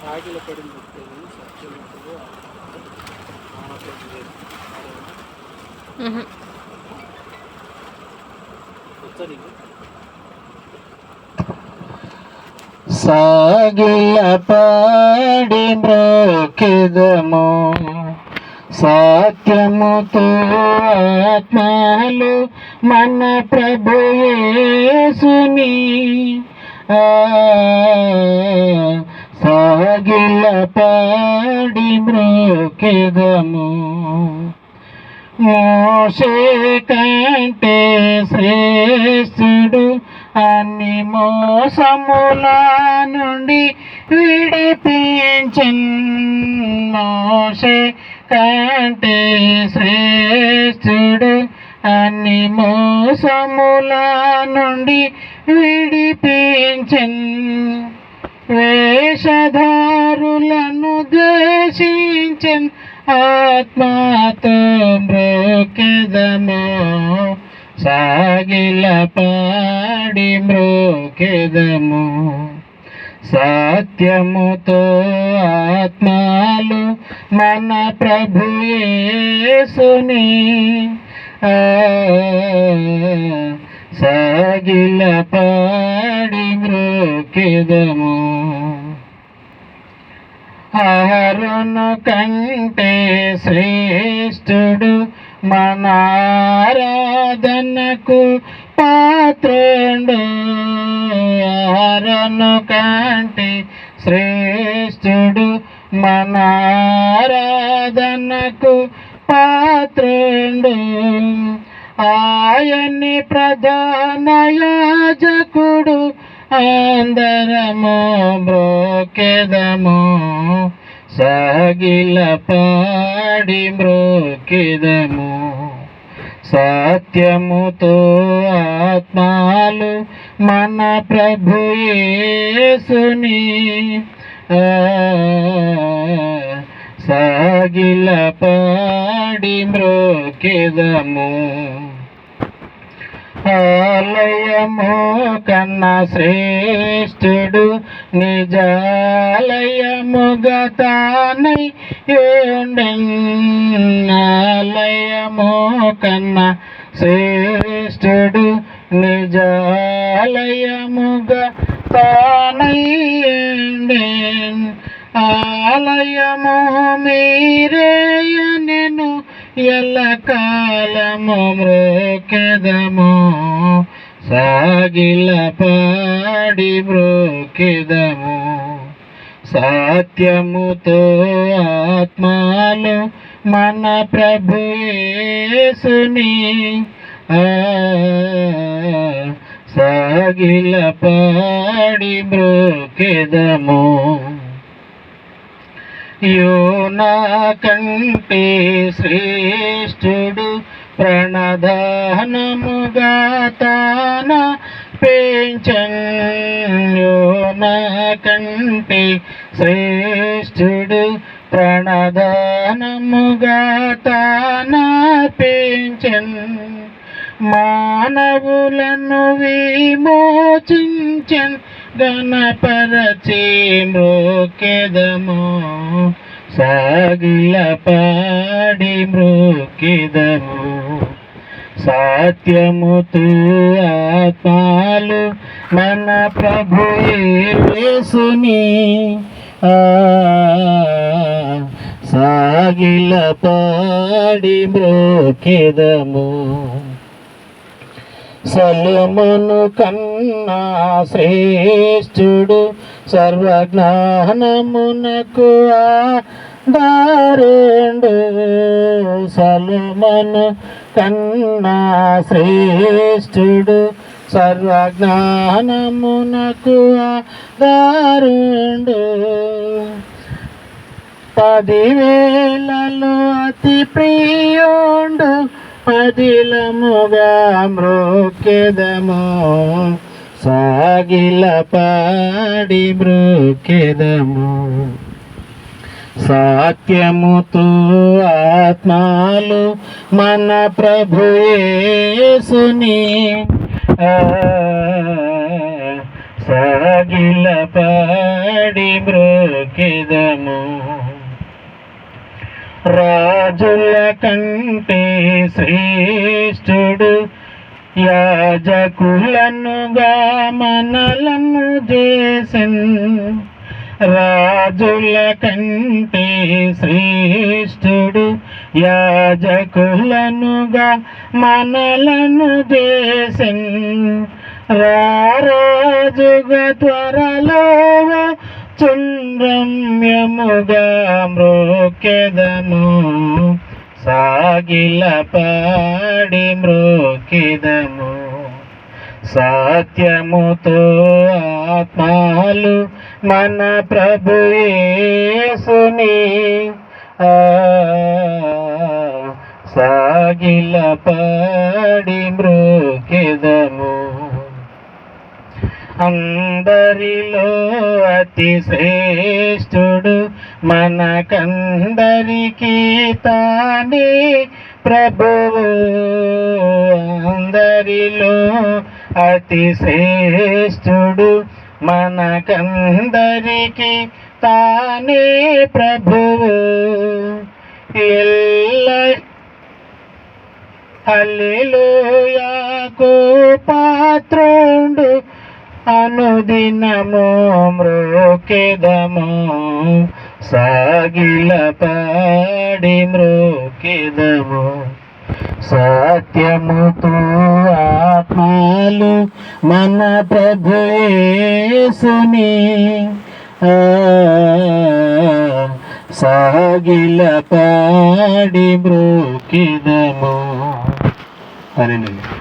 సాగిల పడి. వచ్చా నీకు సాగిల పాడి మ్రోకెదము సత్యముతో ఆత్మలు మన ప్రభు యేసుని ఆ, పాడి మ్రోకెదము. మోషే కంటే శ్రేష్ఠుడు అన్ని మోసముల నుండి విడిపించన్. మోసే కంటే శ్రేష్ఠుడు అన్ని మోసముల నుండి విడిపించన్. వేషధారులను ద్వేషించన్ ఆత్మతో మృకెదము సాగిల పాడి మృకెదము సత్యముతో ఆత్మలు మన ప్రభు యేసుని. ఆ, సాగిల పాడి మృకెదము ఆరును కంటే శ్రేష్ఠుడు మన ఆరాధనకు పాత్రుడు. ఆరును కంటే శ్రేష్ఠుడు మన ఆరాధనకు పాత్రుడు. ఆయన్ని ప్రధాన యాజకుడు అందరము బ్రోకెదము. సాగిల పాడి మ్రోకెదము సత్యముతో ఆత్మాలు మన ప్రభుయేసుని సాగిల పాడి మ్రోకెదము ఆలయము కన్నా శ్రేష్ఠుడు నిజాలయముగతానై తానై కన్నా శ్రేష్ఠుడు నిజాలయముగా తానై ఉండెన్ ఆలయము మీరేయనెను ఎల్ల కాలము మృకెదము సాగిల పాడి మ్రోకెదము సత్యముతో ఆత్మలు మన ప్రభుయేసుని ఆ, సాగిల పాడి మ్రోకెదము యోనా కంటే శ్రేష్ఠుడు ప్రణదానముగా తాన పెంచన్ యోనా కంటే శ్రేష్ఠుడు ప్రణదానముగా తాన పెంచన్ మానవులను విమోచించన్ గణపరచి మ్రోకెదము సాగిల పాడి మ్రోకెదము. సత్యముతు ఆత్మాలు మన ప్రభు యేసుని. ఆ, సాగిల పాడి మ్రోకెదము. సలుమును కన్నా శ్రేష్ఠుడు సర్వజ్ఞానమునకు దారేండు సలుమను కన్నా శ్రేష్ఠుడు. సర్వజ్ఞానమునకు ఆధారుండు పదివేలలో అతి ప్రియుండు. పదిలముగా మృకెదము సాగిల పాడి మ్రోకెదము సాత్యముతో ఆత్మాలు మన ప్రభు యేసుని. ఆ, సాగిల పాడి మ్రోకెదము రాజుల కంటే శ్రేష్ఠుడు రాజకులనుగా మనలను చేసెన్ రాజుల కంటే శ్రేష్ఠుడు యాజకులనుగా మనలను చేసెన్ రారాజుగా త్వరలో చుండ్రమ్యముగా మృకెదము సాగిల పాడి మృకిదము సత్యముతో ఆత్మాలు మన ప్రభు యేసుని. సాగిల పాడి మృకిదము అందరిలో అతి శ్రేష్ఠుడు మనకందరికీ తానే ప్రభువు అందరిలో అతి శ్రేష్ఠుడు. మనకందరికీ తానే ప్రభువు. ఎల్ల హల్లెలూయాకు పాత్రుండు అనుదినము మృకెదము. సాగిల పాడి మ్రోకెదము. సత్యముతో ఆత్మలు మన ప్రభుయేసుని సాగిల పాడి మ్రోకెదము. అని